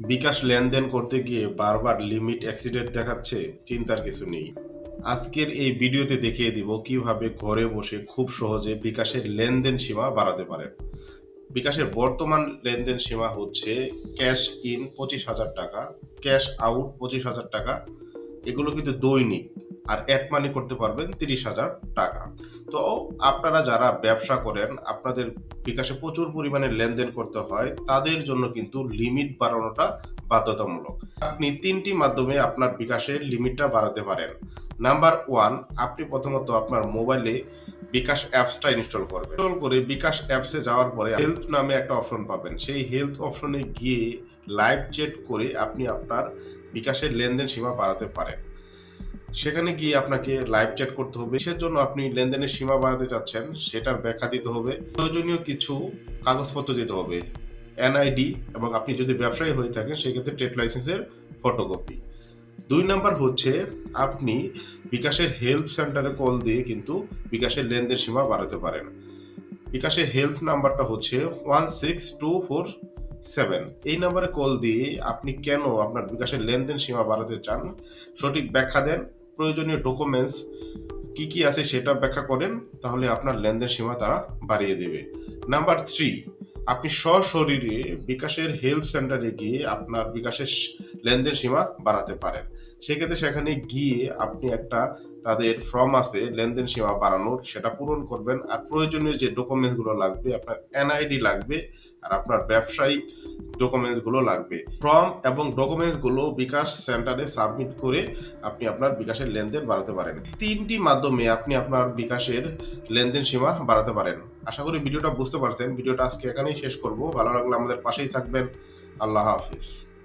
বিকাশ লেনদেন করতে গিয়ে বারবার লিমিট অ্যাক্সিডেন্ট দেখাচ্ছে, চিন্তার কিছু নেই। আজকের এই ভিডিওতে দেখিয়ে দিব কীভাবে ঘরে বসে খুব সহজে বিকাশের লেনদেন সীমা বাড়াতে পারেন। বিকাশের বর্তমান লেনদেন সীমা হচ্ছে ক্যাশ ইন পঁচিশ হাজার টাকা, ক্যাশ আউট পঁচিশ হাজার টাকা। এগুলো কিন্তু দৈনিক। আর অ্যাড মানি করতে পারবেন তিরিশ হাজার টাকা। তো আপনারা যারা ব্যবসা করেন, আপনাদের বিকাশে প্রচুর পরিমাণে লেনদেন করতে হয়, তাদের জন্য কিন্তু লিমিট বাড়ানোটা বাধ্যতামূলক। আপনি তিনটি মাধ্যমে আপনার বিকাশের লিমিটটা বাড়াতে পারেন। নাম্বার ওয়ান আপনি প্রথমত আপনার মোবাইলে বিকাশ অ্যাপসটা ইনস্টল করবেন। ইনস্টল করে বিকাশ অ্যাপসে যাওয়ার পরে হেলথ নামে একটা অপশন পাবেন। সেই হেলথ অপশনে গিয়ে লাইভ চেট করে আপনি আপনার বিকাশের লেনদেন সীমা বাড়াতে পারেন। সেখানে গিয়ে আপনাকে লাইভ চ্যাট করতে হবে। সেজন্য আপনি লেনদেনের সীমা বাড়াতে চাচ্ছেন সেটার ব্যাখ্যা দিতে হবে। প্রয়োজনীয় কিছু কাগজপত্র দিতে হবে এনআইডি এবং আপনি যদি ব্যবসায়ী হয়ে থাকেন, সেক্ষেত্রে ট্রেড লাইসেন্সের ফটোকপি দুই নাম্বার হচ্ছে, আপনি বিকাশের হেল্প সেন্টারে কল দিয়ে কিন্তু বিকাশের লেনদেন সীমা বাড়াতে পারেন। বিকাশের হেল্প নাম্বারটা হচ্ছে one six two four seven এই নাম্বারে কল দিয়ে আপনি কেন আপনার বিকাশের লেনদেন সীমা বাড়াতে চান, সঠিক ব্যাখ্যা দেন প্রয়োজনীয় ডকুমেন্টস কি কি আছে সেটা ব্যাখ্যা করেন, তাহলে আপনার লেনদেন সীমা তারা বাড়িয়ে দেবে। নাম্বার থ্রি আপনি সশরীরে বিকাশের হেল্প সেন্টারে গিয়ে আপনার বিকাশের লেনদেন সীমা বাড়াতে পারেন। সেক্ষেত্রে সেখানে গিয়ে আপনি একটা তাদের ফর্ম আছে, লেনদেন সীমা বাড়ানোর, সেটা পূরণ করবেন। আর প্রয়োজনীয় যে ডকুমেন্টসগুলো লাগবে, আপনার এনআইডি লাগবে আর আপনার ব্যবসায়িক ডকুমেন্টসগুলো লাগবে। ফর্ম এবং ডকুমেন্টসগুলো বিকাশ সেন্টারে সাবমিট করে আপনি আপনার বিকাশের লেনদেন বাড়াতে পারেন। তিনটি মাধ্যমে আপনি আপনার বিকাশের লেনদেন সীমা বাড়াতে পারেন। আশা করি ভিডিওটা বুঝতে পারছেন। ভিডিওটা আজকে এখানেই শেষ করব। ভালো লাগলে আমাদের পাশেই থাকবেন। আল্লাহ হাফিজ।